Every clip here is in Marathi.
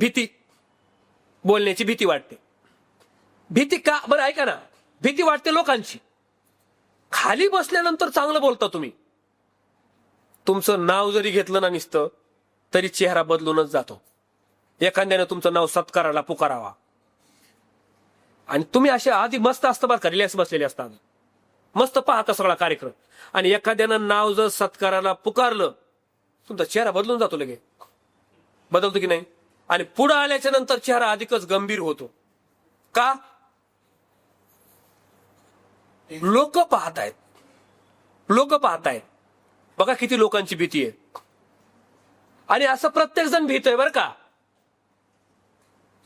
भीती. बोलण्याची भीती वाटते. भीती का? बरं ऐका ना. भीती वाटते लोकांची. खाली बसल्यानंतर चांगलं बोलता तुम्ही. तुमचं नाव जरी घेतलं ना निसतं तरी चेहरा बदलूनच जातो. एखाद्याने तुमचं नाव सत्काराला पुकारावा. आणि तुम्ही असे आधी मस्त असतं बरं का रिलॅक्स बसलेले असतात मस्त पाहता सगळा कार्यक्रम. आणि एखाद्यानं नाव जर सत्काराला पुकारलं तुमचा चेहरा बदलून जातो लगे बदलतो की नाही? आणि पुढे आल्याच्यानंतर चेहरा अधिकच गंभीर होतो. का? लोक पाहत आहेत लोक पाहतायत. बघा किती लोकांची भीती आहे. आणि असं प्रत्येक जण भीतोय बर का.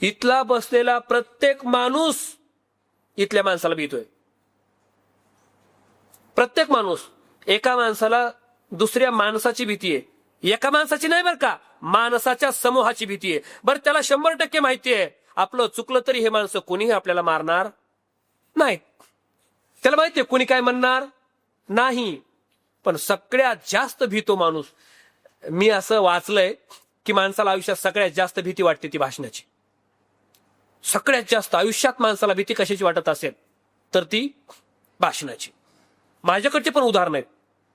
इथला बसलेला प्रत्येक माणूस इथल्या माणसाला भीतोय. प्रत्येक माणूस एका माणसाला दुसऱ्या माणसाची भीती आहे. एका माणसाची नाही बरं का? माणसाच्या समूहाची भीती आहे. बरं त्याला शंभर टक्के माहिती आहे. आपलं चुकलं तरी हे माणसं कोणीही आपल्याला मारणार नाही. त्याला माहिती आहे कोणी काय म्हणणार? नाही. पण सगळ्यात जास्त भीतो माणूस मी असं वाचलंय की माणसाला आयुष्यात सगळ्यात जास्त भीती वाटते ती भाषणाची. सगळ्यात जास्त आयुष्यात माणसाला भीती कशाची वाटत असेल तर ती भाषणाची. माझ्याकडचे पण उदाहरण आहेत.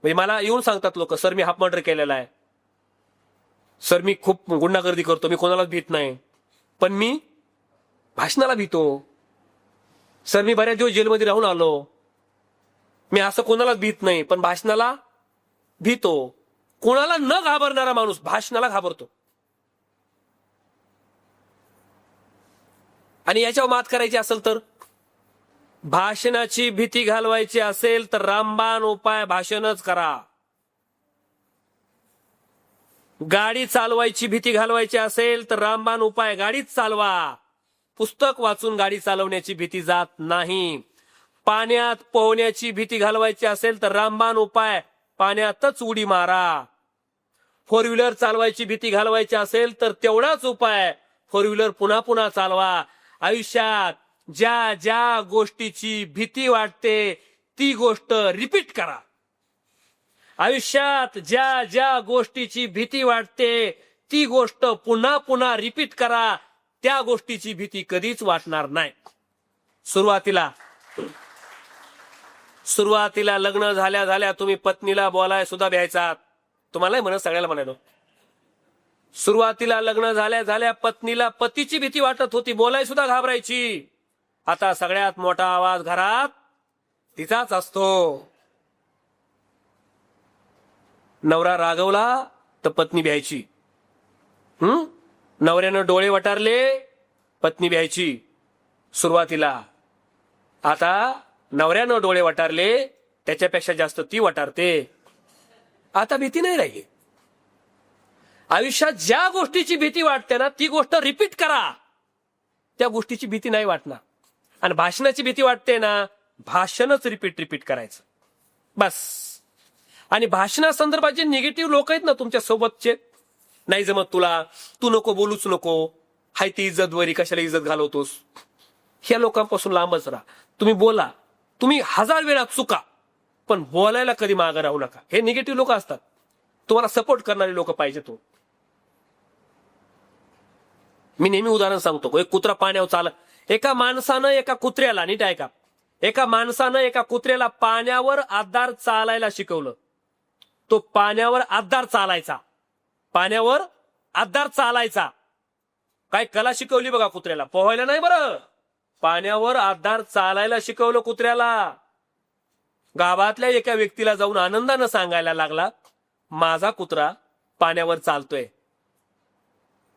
म्हणजे मला येऊन सांगतात लोक सर मी हाफ मर्डर केलेला आहे. सर मी खूप गुंडागर्दी करतो मी कोणालाच भीत नाही. पण मी भाषणाला भीतो. सर मी बऱ्याच दिवस जेलमध्ये राहून आलो. मी असं कोणालाच भीत नाही पण भाषणाला भीतो. कोणाला न घाबरणारा माणूस भाषणाला घाबरतो. आणि याच्यावर मात करायची असेल तर भाषणाची भीती घालवायची असेल तर रामबाण उपाय भाषणच करा. गाडी चालवायची भीती घालवायची असेल तर रामबाण उपाय गाडीच चालवा. पुस्तक वाचून गाडी चालवण्याची भीती जात नाही. पाण्यात पोहण्याची भीती घालवायची असेल तर रामबाण उपाय पाण्यातच उडी मारा. फोर व्हीलर चालवायची भीती घालवायची असेल तर तेवढाच उपाय फोर व्हीलर पुन्हा पुन्हा चालवा. आयुष्यात ज्या ज्या गोष्टीची भीती वाटते ती गोष्ट रिपीट करा. आयुष्यात ज्या ज्या गोष्टीची भीती वाटते ती गोष्ट पुन्हा पुन्हा रिपीट करा त्या गोष्टीची भीती कधीच वाटणार नाही. सुरुवातीला सुरुवातीला लग्न झाल्या झाल्या तुम्ही पत्नीला बोलाय सुद्धा भ्यायचा तुम्हालाही म्हणत सगळ्याला म्हणायलो सुरुवातीला लग्न झाल्या झाल्या पत्नीला पतीची भीती वाटत होती बोलाय सुद्धा घाबरायची. आता सगळ्यात मोठा आवाज घरात तिचाच असतो. नवरा रागवला तर पत्नी भ्यायची हम्म नवऱ्यानं डोळे वटारले पत्नी भ्यायची सुरुवातीला. आता नवऱ्यानं डोळे वटारले त्याच्यापेक्षा जास्त ती वटारते. आता भीती नाही राहिली. आयुष्यात ज्या गोष्टीची भीती वाटते ना ती गोष्ट रिपीट करा. त्या गोष्टीची भीती नाही वाटणार. आणि भाषणाची भीती वाटते ना भाषणच रिपीट रिपीट करायचं. बस. आणि भाषणासंदर्भात जे निगेटिव्ह लोक आहेत ना तुमच्या सोबतचे नाही जमत तुला तू नको बोलूच नको हाय ती इज्जत वरी कशाला इज्जत घालवतोस? ह्या लोकांपासून लांबच राहा. तुम्ही बोला. तुम्ही हजार वेळा चुका पण बोलायला कधी मागं राहू नका. हे निगेटिव्ह लोक असतात. तुम्हाला सपोर्ट करणारे लोक पाहिजे तो हो. मी नेहमी उदाहरण सांगतो. एक कुत्रा पाण्यावर चाल एका माणसानं एका कुत्र्याला नीट ऐका. एका माणसानं एका कुत्र्याला पाण्यावर आधार चालायला शिकवलं. तो पाण्यावर आधार चालायचा. पाण्यावर आधार चालायचा. काय कला शिकवली बघा कुत्र्याला. पोहायला नाही बरं. पाण्यावर आधार चालायला शिकवलं कुत्र्याला. गावातल्या एका व्यक्तीला जाऊन आनंदानं सांगायला लागला माझा कुत्रा पाण्यावर चालतोय.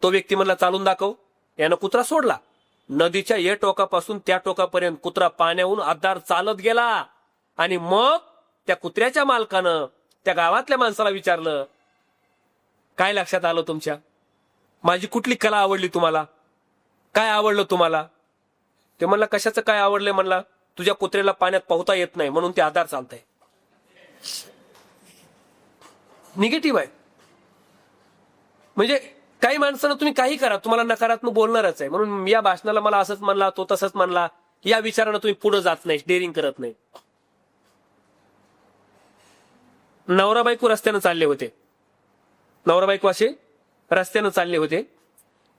तो व्यक्ती म्हणला चालून दाखव. यानं कुत्रा सोडला. नदीच्या या टोकापासून त्या टोकापर्यंत कुत्रा पाण्याहून आधार चालत गेला. आणि मग त्या कुत्र्याच्या मालकानं त्या गावातल्या माणसाला विचारलं काय लक्षात आलं तुमच्या? माझी कुठली कला आवडली तुम्हाला? काय आवडलं तुम्हाला? ते म्हणला कशाचं काय आवडलंय? म्हणला तुझ्या कुत्र्याला पाण्यात पोहता येत नाही म्हणून ते आधार चालतंय. निगेटिव्ह आहे. म्हणजे काही माणसानं तुम्ही काही करा तुम्हाला नकारात्मक बोलणारच आहे. म्हणून या भाषणाला मला असंच म्हणला तो तसंच म्हणला या विचारानं तुम्ही पुढे जात नाही डेअरिंग करत नाही. नवरा बायको रस्त्यानं चालले होते. नवरा बायको असे रस्त्यानं चालले होते.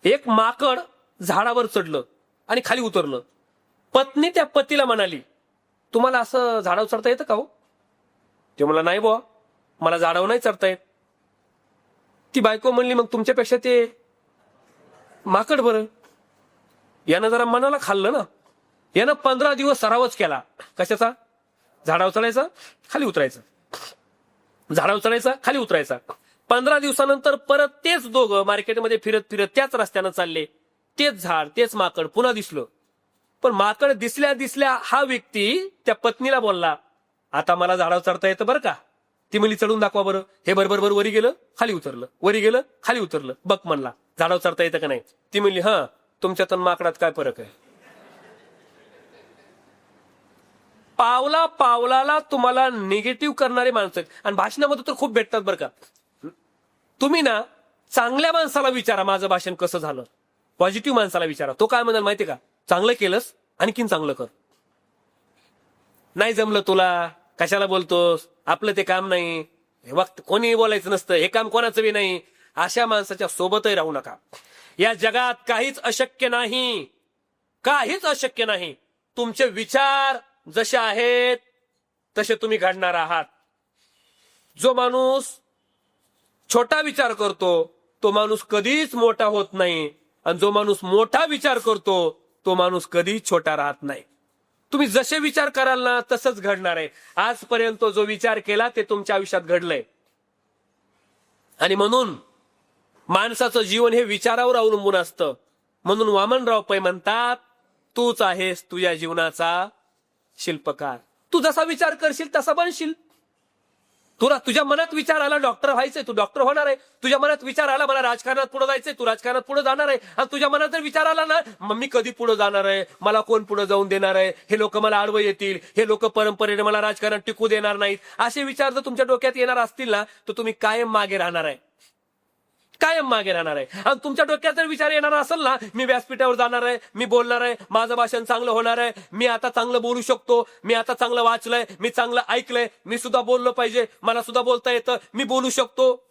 एक माकड झाडावर चढलं आणि खाली उतरलं. पत्नी त्या पतीला म्हणाली तुम्हाला असं झाडावर चढता येतं का हो? ते मला नाही बुवा मला झाडावर नाही चढता येत. ती बायको म्हणली मग तुमच्यापेक्षा ते माकड बरं. यानं जरा मनाला खाल्लं ना. यानं पंधरा दिवस सरावच केला. कशाचा? झाडावर चढायचा खाली उतरायचं. झाडावर चढायचा खाली उतरायचा. पंधरा दिवसानंतर परत तेच दोघं मार्केटमध्ये फिरत फिरत त्याच रस्त्यानं चालले. तेच झाड तेच माकड पुन्हा दिसलं. पण माकड दिसल्या दिसल्या हा व्यक्ती त्या पत्नीला बोलला आता मला झाडावर चढता येतं बरं का? ती म्हणली चढून दाखवा बरं. हे बरोबर बरोबर वरी गेलं खाली उतरलं. वरी गेलं खाली उतरलं. बघ म्हणला झाडावर चढता येतं का नाही? ती म्हणली हा तुमच्यात माकडात काय फरक आहे? पावला पावलाला तुम्हाला निगेटिव्ह करणारे माणसं आहेत. आणि भाषणामध्ये तर खूप भेटतात बरं का. तुम्ही ना चांगल्या माणसाला विचारा माझं भाषण कसं झालं. पॉझिटिव्ह माणसाला विचारा. तो काय म्हणाल माहितीये का? चांगलं केलंस आणखीन चांगलं कर. नाही जमलं तुला कशाला बोलतोस? आपलं ते काम नाही. हे वक्त कोणीही बोलायचं नसतं. हे काम कोणाचं बी नाही. अशा माणसाच्या सोबतही राहू नका. या जगात काहीच अशक्य नाही. काहीच अशक्य नाही. तुमचे विचार जसे आहेत तसे तुम्ही घडणार आहात. जो माणूस छोटा विचार करतो तो माणूस कधीच मोठा होत नाही. आणि जो माणूस मोठा विचार करतो तो माणूस कधीच छोटा राहत नाही. तुम्ही जसे विचार कराल ना तसंच घडणार आहे. आजपर्यंत जो विचार केला ते तुमच्या आयुष्यात घडलंय. आणि म्हणून माणसाचं जीवन हे विचारावर अवलंबून असतं. म्हणून वामनराव पै म्हणतात तूच आहेस तुझ्या जीवनाचा शिल्पकार. तू जसा विचार करशील तसा बनशील. तुला तुझ्या मनात विचार आला डॉक्टर व्हायचंय तू डॉक्टर होणार आहे. तुझ्या मनात विचार आला मला राजकारणात पुढे जायचंय तू राजकारणात पुढे जाणार आहे. आणि तुझ्या मनात जर विचार आला ना मग मी कधी पुढे जाणार आहे? मला कोण पुढे जाऊन देणार आहे? हे लोक मला आडवं येतील. हे लोक परंपरेने मला राजकारण टिकू देणार नाहीत. असे विचार जर तुमच्या डोक्यात येणार असतील ना तर तुम्ही कायम मागे राहणार आहे. कायम मागे राहणार आहे. आणि तुमच्या डोक्यात जर विचार येणार असेल ना मी व्यासपीठावर जाणार आहे मी बोलणार आहे माझं भाषण चांगलं होणार आहे मी आता चांगलं बोलू शकतो मी आता चांगलं वाचलंय मी चांगलं ऐकलंय मी सुद्धा बोललो पाहिजे मला सुद्धा बोलता येतं मी बोलू शकतो.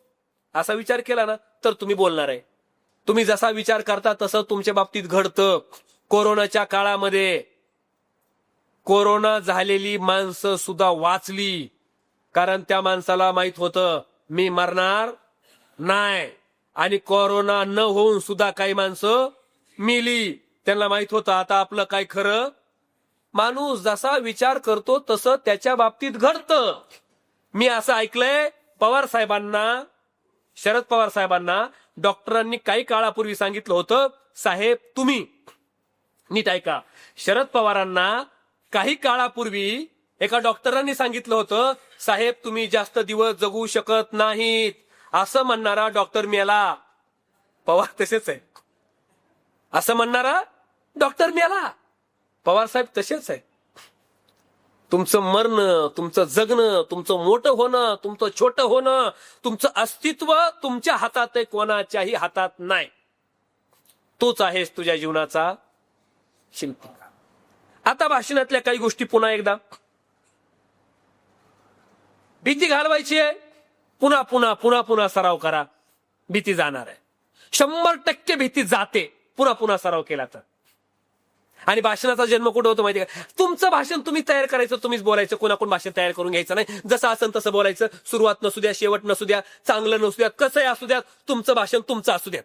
असा विचार केला ना तर तुम्ही बोलणार आहे. तुम्ही जसा विचार करता तसं तुमच्या बाबतीत घडतं. कोरोनाच्या काळामध्ये कोरोना झालेली माणसं सुद्धा वाचली. कारण त्या माणसाला माहीत होतं मी मरणार नाही. आणि कोरोना न होऊन सुद्धा काही माणसं मिली. त्यांना माहीत होतं आता आपलं काय खरं? माणूस जसा विचार करतो तसं त्याच्या बाबतीत घडतं. मी असं ऐकलंय पवार साहेबांना शरद पवार साहेबांना डॉक्टरांनी काही काळापूर्वी सांगितलं होतं साहेब तुम्ही. नीट ऐका. शरद पवारांना काही काळापूर्वी एका डॉक्टरांनी सांगितलं होतं साहेब तुम्ही जास्त दिवस जगू शकत नाहीत. असं म्हणणारा डॉक्टर मेला पवार तसेच आहे. असं म्हणणारा डॉक्टर मेला पवार साहेब तसेच आहे. तुमचं मरणं तुमचं जगणं तुमचं मोठं होणं तुमचं छोटं होणं तुमचं अस्तित्व तुमच्या हातात आहे कोणाच्याही हातात नाही. तोच आहेस तुझ्या जीवनाचा शिल्पी आता भाषणातल्या काही गोष्टी पुन्हा एकदा. भीती घालवायची आहे. पुन्हा पुन्हा पुन्हा पुन्हा सराव करा. भीती जाणार आहे. शंभर टक्के भीती जाते. पुन्हा पुन्हा सराव केला तर. आणि भाषणाचा जन्म कुठं होतो माहिती का? तुमचं भाषण तुम्ही तयार करायचं तुम्हीच बोलायचं. कोणाकोण भाषण तयार करून घ्यायचं नाही. जसं असेल तसं बोलायचं. सुरुवात नसू द्या शेवट नसू द्या चांगलं नसू द्या कसंही असू द्या तुमचं भाषण तुमचं असू द्या.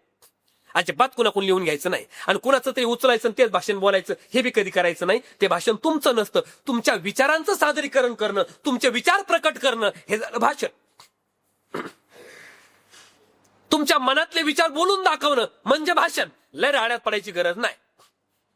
अजिबात कुणाकडून लिहून घ्यायचं नाही. आणि कुणाचं तरी उचलायचं आणि तेच भाषण बोलायचं हे बी कधी करायचं नाही. ते भाषण तुमचं नसतं. तुमच्या विचारांचं सादरीकरण करणं तुमचे विचार प्रकट करणं हे झालं भाषण. तुमच्या मनातले विचार बोलून दाखवणं म्हणजे भाषण. लय राड्यात पडायची गरज नाही.